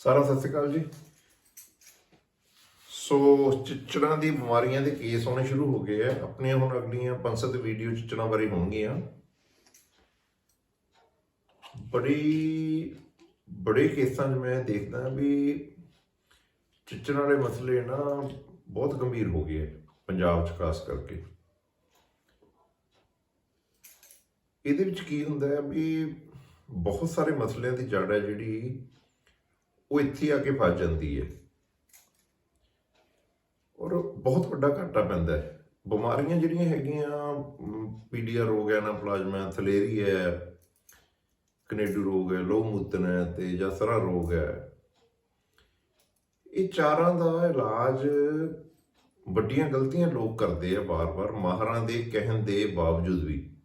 ਸਾਰਾ ਸਤਿ ਸ਼੍ਰੀ ਅਕਾਲ ਜੀ। ਸੋ ਚਿੱਚੜਾਂ ਦੀ ਬਿਮਾਰੀਆਂ ਦੇ ਕੇਸ ਆਉਣੇ ਸ਼ੁਰੂ ਹੋ ਗਏ ਆ। ਆਪਣੀਆਂ ਹੁਣ ਅਗਲੀਆਂ ਪੰਜ ਸੱਤ ਵੀਡੀਓ ਚਿੱਚੜਾਂ ਬਾਰੇ ਹੋਣਗੀਆਂ। ਬੜੀ, ਬੜੇ ਕੇਸਾਂ 'ਚ ਮੈਂ ਦੇਖਦਾ ਵੀ ਚਿੱਚੜਾਂ ਵਾਲੇ ਮਸਲੇ ਨਾ ਬਹੁਤ ਗੰਭੀਰ ਹੋ ਗਏ ਆ ਪੰਜਾਬ 'ਚ, ਖਾਸ ਕਰਕੇ। ਇਹਦੇ ਵਿੱਚ ਕੀ ਹੁੰਦਾ ਹੈ ਵੀ ਬਹੁਤ ਸਾਰੇ ਮਸਲਿਆਂ ਦੀ ਜੜ ਹੈ ਜਿਹੜੀ ਉਹ ਇੱਥੇ ਆ ਕੇ ਫਸ ਜਾਂਦੀ ਹੈ। ਔਰ ਬਹੁਤ ਵੱਡਾ ਘਾਟਾ ਪੈਂਦਾ ਹੈ। ਬਿਮਾਰੀਆਂ ਜਿਹੜੀਆਂ ਹੈਗੀਆਂ ਪੀਡੀਆਰ ਰੋਗ ਹੈ ਨਾ ਪਲਾਜ਼ਮਾ ਥਲੇਰੀ ਹੈ, ਕਨੇਡੂ ਰੋਗ ਹੈ, ਲੋਹ ਮੂਤਨ ਹੈ ਤੇ ਜਸਰਾ ਰੋਗ ਹੈ। ਇਹ ਚਾਰਾਂ ਦਾ ਇਲਾਜ ਵੱਡੀਆਂ ਗਲਤੀਆਂ ਲੋਕ ਕਰਦੇ ਆ ਵਾਰ-ਵਾਰ, ਮਾਹਰਾਂ ਦੇ ਕਹਿਣ ਦੇ ਬਾਵਜੂਦ ਵੀ।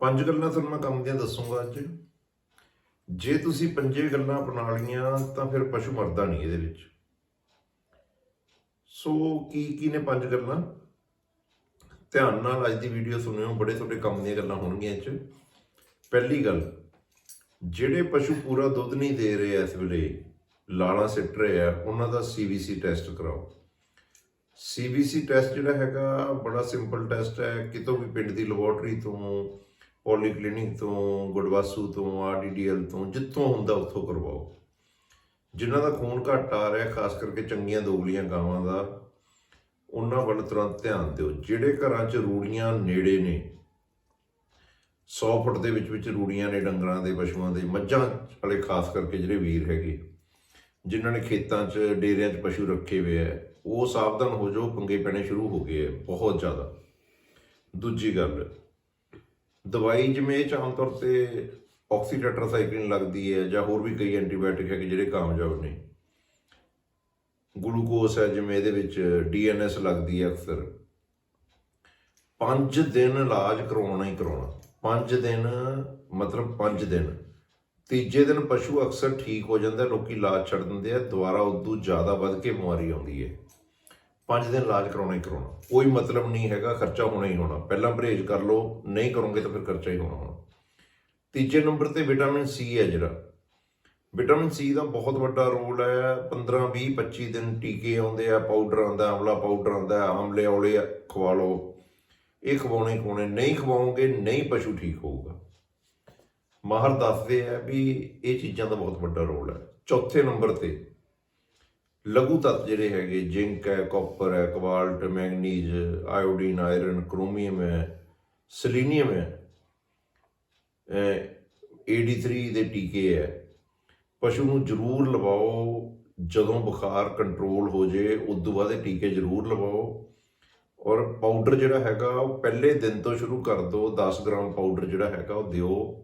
ਪੰਜ ਗੱਲਾਂ ਤੁਹਾਨੂੰ ਮੈਂ ਕੰਮ ਦੀਆਂ ਦੱਸੂਗਾ ਅੱਜ। ਜੇ ਤੁਸੀਂ ਪੰਜੇ ਗੱਲਾਂ ਅਪਣਾ ਲਈਆਂ, ਤਾਂ ਫਿਰ ਪਸ਼ੂ ਮਰਦਾ ਨਹੀਂ ਇਹਦੇ ਵਿੱਚ। ਸੋ ਕੀ ਕੀ ਨੇ ਪੰਜ ਗੱਲਾਂ? ਧਿਆਨ ਨਾਲ ਅੱਜ ਦੀ ਵੀਡੀਓ ਸੁਣਿਓ, ਬੜੇ ਤੁਹਾਡੇ ਕੰਮ ਦੀਆਂ ਗੱਲਾਂ ਹੋਣਗੀਆਂ ਇਹ ਚ। ਪਹਿਲੀ ਗੱਲ, ਜਿਹੜੇ ਪਸ਼ੂ ਪੂਰਾ ਦੁੱਧ ਨਹੀਂ ਦੇ ਰਹੇ ਇਸ ਵੇਲੇ, ਲਾਲਾਂ ਸਿੱਟ ਰਹੇ ਆ, ਉਹਨਾਂ ਦਾ ਸੀਬੀਸੀ ਟੈਸਟ ਕਰਾਓ। ਸੀਬੀਸੀ ਟੈਸਟ ਜਿਹੜਾ ਹੈਗਾ, ਬੜਾ ਸਿੰਪਲ ਟੈਸਟ ਹੈ, ਕਿਤੋਂ ਵੀ ਪਿੰਡ ਦੀ ਲੈਬੋਰਟਰੀ ਤੋਂ ਪੋਲੀਕਲੀਨਿਕ ਤੋਂ, ਗੁੜਵਾਸੂ ਤੋਂ, ਆਰਡੀਡੀਐਲ ਤੋਂ, ਜਿੱਥੋਂ ਹੁੰਦਾ ਉੱਥੋਂ ਕਰਵਾਓ। ਜਿਨ੍ਹਾਂ ਦਾ ਖੂਨ ਘੱਟ ਆ ਰਿਹਾ, ਖਾਸ ਕਰਕੇ ਚੰਗੀਆਂ ਦੋਗਲੀਆਂ ਗਾਵਾਂ ਦਾ, ਉਹਨਾਂ ਵੱਲ ਤੁਰੰਤ ਧਿਆਨ ਦਿਓ। ਜਿਹੜੇ ਘਰਾਂ 'ਚ ਰੂੜੀਆਂ ਨੇੜੇ ਨੇ 100 ਫੁੱਟ ਦੇ ਵਿੱਚ ਵਿੱਚ ਰੂੜੀਆਂ ਨੇ ਡੰਗਰਾਂ ਦੇ, ਪਸ਼ੂਆਂ ਦੇ, ਮੱਝਾਂ ਵਾਲੇ ਖਾਸ ਕਰਕੇ ਜਿਹੜੇ ਵੀਰ ਹੈਗੇ, ਜਿਨ੍ਹਾਂ ਨੇ ਖੇਤਾਂ 'ਚ, ਡੇਰਿਆਂ 'ਚ ਪਸ਼ੂ ਰੱਖੇ ਹੋਏ ਆ, ਉਹ ਸਾਵਧਾਨ ਹੋ ਜਾਓ, ਪੰਗੇ ਪੈਣੇ ਸ਼ੁਰੂ ਹੋ ਗਏ ਆ, ਬਹੁਤ ਜ਼ਿਆਦਾ। ਦੂਜੀ ਗੱਲ ਦਵਾਈ ਜਿਵੇਂ ਇਹ 'ਚ ਆਮ ਤੌਰ ਤੇ ਆਕਸੀਟੈਟਰਾਸਾਈਕਲਿਨ ਲੱਗਦੀ ਹੈ ਜਾਂ ਹੋਰ ਵੀ ਕਈ ਐਂਟੀਬਾਇਓਟਿਕ ਹੈਗੇ ਜਿਹੜੇ ਕਾਮਯਾਬ ਨੇ। ਗਲੂਕੋਸ ਹੈ ਜਿਵੇਂ ਇਹਦੇ ਵਿੱਚ, ਡੀਐਨਐਸ ਲੱਗਦੀ ਹੈ ਅਕਸਰ। 5 ਦਿਨ ਇਲਾਜ ਕਰਵਾਉਣਾ ਹੀ ਕਰਵਾਉਣਾ 5 ਦਿਨ, ਮਤਲਬ 5 ਦਿਨ। ਤੀਜੇ ਦਿਨ ਪਸ਼ੂ ਅਕਸਰ ਠੀਕ ਹੋ ਜਾਂਦਾ, ਲੋਕੀ ਇਲਾਜ ਛੱਡ ਦਿੰਦੇ ਆ, ਦੁਬਾਰਾ ਉਦੋਂ ਜ਼ਿਆਦਾ ਵੱਧ ਕੇ ਬਿਮਾਰੀ ਆਉਂਦੀ ਹੈ। 5 ਦਿਨ ਇਲਾਜ ਕਰਾਉਣਾ ਹੀ ਕਰਾਉਣਾ। ਕੋਈ ਮਤਲਬ ਨਹੀਂ ਹੈਗਾ, ਖਰਚਾ ਹੋਣਾ ਹੀ ਹੋਣਾ। ਪਹਿਲਾਂ ਪਰਹੇਜ਼ ਕਰ ਲਓ, ਨਹੀਂ ਕਰੋਗੇ ਤਾਂ ਫਿਰ ਖਰਚਾ ਹੀ ਹੋਣਾ ਹੋਣਾ। ਤੀਜੇ ਨੰਬਰ ਤੇ ਵਿਟਾਮਿਨ ਸੀ ਹੈ ਜਿਹੜਾ। ਵਿਟਾਮਿਨ ਸੀ ਦਾ ਬਹੁਤ ਵੱਡਾ ਰੋਲ ਹੈ। 15 20 25 ਦਿਨ ਟੀਕੇ ਆਉਂਦੇ ਆ, ਪਾਊਡਰ ਆਉਂਦਾ ਆਮਲਾ ਪਾਊਡਰ ਆਉਂਦਾ ਆਮਲੇ ਔਲੇ ਖਵਾ ਲਓ। ਇਹ ਖਵਾਉਣੇ ਹੀ ਖਵਾਉਣੇ, ਨਹੀਂ ਖਵਾਉਂਗੇ ਨਹੀਂ ਪਸ਼ੂ ਠੀਕ ਹੋਊਗਾ। ਮਾਹਰ ਦੱਸਦੇ ਆ ਵੀ ਇਹ ਚੀਜ਼ਾਂ ਦਾ ਬਹੁਤ ਵੱਡਾ ਰੋਲ ਹੈ। ਚੌਥੇ ਨੰਬਰ ਤੇ ਲਘੂ ਤੱਤ ਜਿਹੜੇ ਹੈਗੇ, ਜ਼ਿੰਕ ਹੈ, ਕਾਪਰ ਹੈ, cobalt, manganese, iodine, iron, chromium ਹੈ, ਸੈਲੀਨੀਅਮ ਹੈ AD3 ਦੇ ਟੀਕੇ ਹੈ। ਪਸ਼ੂ ਨੂੰ ਜ਼ਰੂਰ ਲਵਾਓ, ਜਦੋਂ ਬੁਖਾਰ ਕੰਟਰੋਲ ਹੋ ਜੇ, ਉਸ ਤੋਂ ਬਾਅਦ ਇਹ ਟੀਕੇ ਜ਼ਰੂਰ ਲਵਾਓ। ਔਰ ਪਾਊਡਰ ਜਿਹੜਾ ਹੈਗਾ, ਉਹ ਪਹਿਲੇ ਦਿਨ ਤੋਂ ਸ਼ੁਰੂ ਕਰ ਦਿਓ 10 ਗ੍ਰਾਮ ਪਾਊਡਰ ਜਿਹੜਾ ਹੈਗਾ, ਉਹ ਦਿਓ।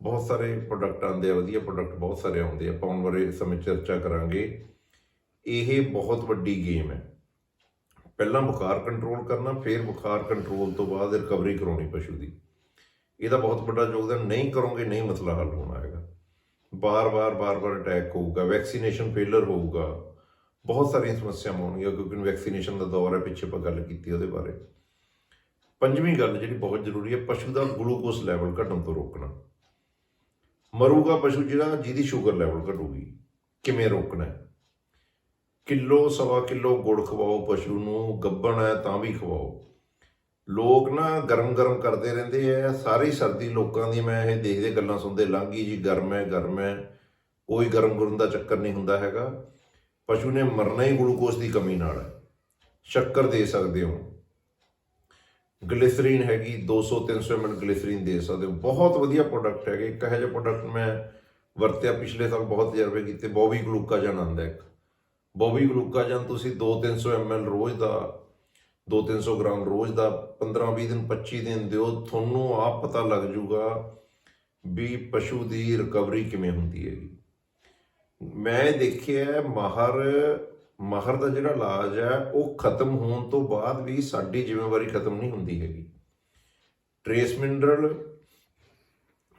ਬਹੁਤ ਸਾਰੇ ਪ੍ਰੋਡਕਟ ਆਉਂਦੇ ਆ, ਵਧੀਆ ਪ੍ਰੋਡਕਟ ਬਹੁਤ ਸਾਰੇ ਆਉਂਦੇ ਆ, ਆਪਾਂ ਉਹਨਾਂ ਬਾਰੇ ਸਮੇਂ ਚਰਚਾ ਕਰਾਂਗੇ। ਇਹ ਬਹੁਤ ਵੱਡੀ ਗੇਮ ਹੈ। ਪਹਿਲਾਂ ਬੁਖਾਰ ਕੰਟਰੋਲ ਕਰਨਾ, ਫਿਰ ਬੁਖਾਰ ਕੰਟਰੋਲ ਤੋਂ ਬਾਅਦ ਰਿਕਵਰੀ ਕਰਾਉਣੀ ਪਸ਼ੂ ਦੀ। ਇਹਦਾ ਬਹੁਤ ਵੱਡਾ ਯੋਗਦਾਨ, ਨਹੀਂ ਕਰੋਗੇ ਨਹੀਂ ਮਸਲਾ ਹੱਲ ਹੋਣਾ ਹੈਗਾ। ਬਾਰ-ਬਾਰ ਬਾਰ-ਬਾਰ ਅਟੈਕ ਹੋਊਗਾ ਵੈਕਸੀਨੇਸ਼ਨ ਫੇਲਰ ਹੋਊਗਾ। ਬਹੁਤ ਸਾਰੀਆਂ ਸਮੱਸਿਆਵਾਂ ਆਉਣਗੀਆਂ, ਕਿਉਂਕਿ ਵੈਕਸੀਨੇਸ਼ਨ ਦਾ ਦੌਰ ਹੈ, ਪਿੱਛੇ ਆਪਾਂ ਗੱਲ ਕੀਤੀ ਉਹਦੇ ਬਾਰੇ। ਪੰਜਵੀਂ ਗੱਲ ਜਿਹੜੀ ਬਹੁਤ ਜ਼ਰੂਰੀ ਹੈ, ਪਸ਼ੂ ਦਾ ਗਲੂਕੋਸ ਲੈਵਲ ਘਟਣ ਤੋਂ ਰੋਕਣਾ। ਮਰੂਗਾ ਪਸ਼ੂ ਜਿਹੜਾ, ਜਿਹਦੀ ਸ਼ੂਗਰ ਲੈਵਲ ਘਟੂਗੀ, ਕਿਵੇਂ ਰੋਕਣਾ ਹੈ? ਕਿਲੋ, ਸਵਾ ਕਿਲੋ ਗੁੜ ਖਵਾਓ, ਪਸ਼ੂ ਨੂੰ ਗੱਬਣ ਹੈ ਤਾਂ ਵੀ ਖਵਾਓ। ਲੋਕ ਨਾ ਗਰਮ ਗਰਮ ਕਰਦੇ ਰਹਿੰਦੇ ਆ, ਸਾਰੀ ਸਰਦੀ ਲੋਕਾਂ ਦੀ ਮੈਂ ਇਹ ਦੇਖਦੇ ਗੱਲਾਂ ਸੁਣਦੇ ਲੰਘੀ ਜੀ, ਗਰਮ ਹੈ ਗਰਮ ਹੈ, ਕੋਈ ਗਰਮ ਗੁਰਮ ਦਾ ਚੱਕਰ ਨਹੀਂ ਹੁੰਦਾ ਹੈਗਾ। ਪਸ਼ੂ ਨੇ ਮਰਨਾ ਹੀ ਗਲੂਕੋਜ਼ ਦੀ ਕਮੀ ਨਾਲ। ਹੈ ਸ਼ੱਕਰ ਦੇ ਸਕਦੇ ਹੋ। ਗਲਿਸਰੀਨ ਹੈਗੀ 200 300 ml ਗਲਿਸਰੀਨ ਦੇ ਸਕਦੇ ਹੋ। ਬਹੁਤ ਵਧੀਆ ਪ੍ਰੋਡਕਟ ਹੈਗੇ। ਇੱਕ ਇਹੋ ਜਿਹਾ ਪ੍ਰੋਡਕਟ ਮੈਂ ਵਰਤਿਆ ਪਿਛਲੇ ਸਾਲ, ਬਹੁਤ ਤਜਰਬੇ ਕੀਤੇ ਬੋਬੀ ਗਲੂਕਾਜਨ ਆਂਦਾ ਇੱਕ ਬੋਬੀ ਗਲੂਕਾਜਨ ਤੁਸੀਂ 2-300 ml ਰੋਜ਼ ਦਾ 2-300 ਗ੍ਰਾਮ ਰੋਜ਼ ਦਾ 15-20 ਦਿਨ 25 ਦਿਨ ਦਿਓ, ਤੁਹਾਨੂੰ ਆਪ ਪਤਾ ਲੱਗ ਜਾਊਗਾ ਵੀ ਪਸ਼ੂ ਦੀ ਰਿਕਵਰੀ ਕਿਵੇਂ ਹੁੰਦੀ ਹੈਗੀ। ਮੈਂ ਦੇਖਿਆ ਮਾਹਰ ਮਾਹਰ ਦਾ ਜਿਹੜਾ ਇਲਾਜ ਹੈ, ਉਹ ਖਤਮ ਹੋਣ ਤੋਂ ਬਾਅਦ ਵੀ ਸਾਡੀ ਜ਼ਿੰਮੇਵਾਰੀ ਖਤਮ ਨਹੀਂ ਹੁੰਦੀ ਹੈਗੀ। ਟ੍ਰੇਸ ਮਿਨਰਲ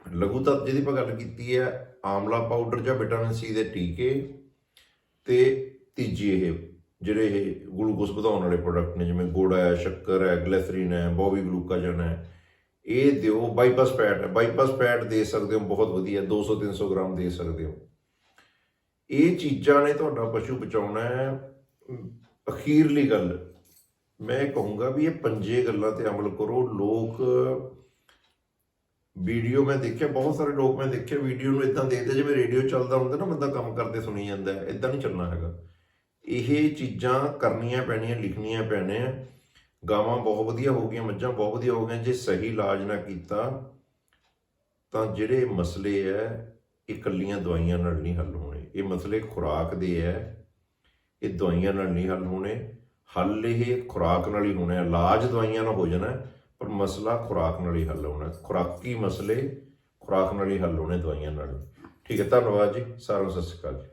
ਲਘੂ ਤੱਤ ਜਿਹਦੀ ਆਪਾਂ ਗੱਲ ਕੀਤੀ ਹੈ ਆਮਲਾ ਪਾਊਡਰ ਜਾਂ ਵਿਟਾਮਿਨ ਸੀ ਦੇ ਟੀਕੇ ਤੇ ਤੀਜੀ ਇਹ, ਜਿਹੜੇ ਇਹ ਗਲੂਕੋਸ ਵਧਾਉਣ ਵਾਲੇ ਪ੍ਰੋਡਕਟ ਨੇ, ਜਿਵੇਂ ਗੋੜਾ ਹੈ, ਸ਼ੱਕਰ ਹੈ ਗਲਿਸਰੀਨ ਹੈ ਬੋਬੀ ਗਲੂਕਾਜਨ ਹੈ, ਇਹ ਦਿਓ ਬਾਈਪਾਸ ਪੈਟ ਹੈ ਬਾਈਪਾਸ ਪੈਟ ਦੇ ਸਕਦੇ ਹੋ, ਬਹੁਤ ਵਧੀਆ 200 300 ਗ੍ਰਾਮ ਦੇ ਸਕਦੇ ਹੋ। ਇਹ ਚੀਜ਼ਾਂ ਨੇ ਤੁਹਾਡਾ ਪਸ਼ੂ ਬਚਾਉਣਾ ਹੈ ਅਖੀਰਲੀ ਗੱਲ। ਮੈਂ ਇਹ ਕਹੂੰਗਾ ਵੀ ਇਹ ਪੰਜੇ ਗੱਲਾਂ ਤੇ ਅਮਲ ਕਰੋ। ਲੋਕ, ਵੀਡੀਓ ਮੈਂ ਦੇਖਿਆ, ਬਹੁਤ ਸਾਰੇ ਲੋਕ ਮੈਂ ਦੇਖਿਆ, ਵੀਡੀਓ ਨੂੰ ਇਦਾਂ ਦੇਖਦੇ ਜਿਵੇਂ ਰੇਡੀਓ ਚੱਲਦਾ ਹੁੰਦਾ ਨਾ, ਬੰਦਾ ਕੰਮ ਕਰਦੇ ਸੁਣੀ ਜਾਂਦਾ ਹੈ ਇਦਾਂ ਨਹੀਂ ਚੱਲਣਾ ਹੈਗਾ। ਇਹ ਚੀਜ਼ਾਂ ਕਰਨੀਆਂ ਪੈਣੀਆਂ, ਲਿਖਣੀਆਂ ਪੈਣੀਆਂ। ਗਾਵਾਂ ਬਹੁਤ ਵਧੀਆ ਹੋ ਗਈਆਂ, ਮੱਝਾਂ ਬਹੁਤ ਵਧੀਆ ਹੋ ਗਈਆਂ। ਜੇ ਸਹੀ ਇਲਾਜ ਨਾ ਕੀਤਾ, ਤਾਂ ਜਿਹੜੇ ਮਸਲੇ ਐ, ਇਹ ਇਕੱਲੀਆਂ ਦਵਾਈਆਂ ਨਾਲ ਨਹੀਂ ਹੱਲ ਹੋਣੇ। ਇਹ ਮਸਲੇ ਖੁਰਾਕ ਦੇ ਐ, ਇਹ ਦਵਾਈਆਂ ਨਾਲ ਨਹੀਂ ਹੱਲ ਹੋਣੇ। ਹੱਲ ਇਹ ਖੁਰਾਕ ਨਾਲ ਹੀ ਹੋਣਾ, ਇਲਾਜ ਦਵਾਈਆਂ ਨਾਲ ਹੋ ਜਾਣਾ, ਪਰ ਮਸਲਾ ਖੁਰਾਕ ਨਾਲ ਹੀ ਹੱਲ ਹੋਣਾ। ਖੁਰਾਕੀ ਮਸਲੇ ਖੁਰਾਕ ਨਾਲ ਹੀ ਹੱਲ ਹੋਣੇ ਦਵਾਈਆਂ ਨਾਲ। ਠੀਕ ਹੈ ਧੰਨਵਾਦ ਜੀ। ਸਾਰਿਆਂ ਨੂੰ ਸਤਿ ਸ਼੍ਰੀ ਅਕਾਲ ਜੀ।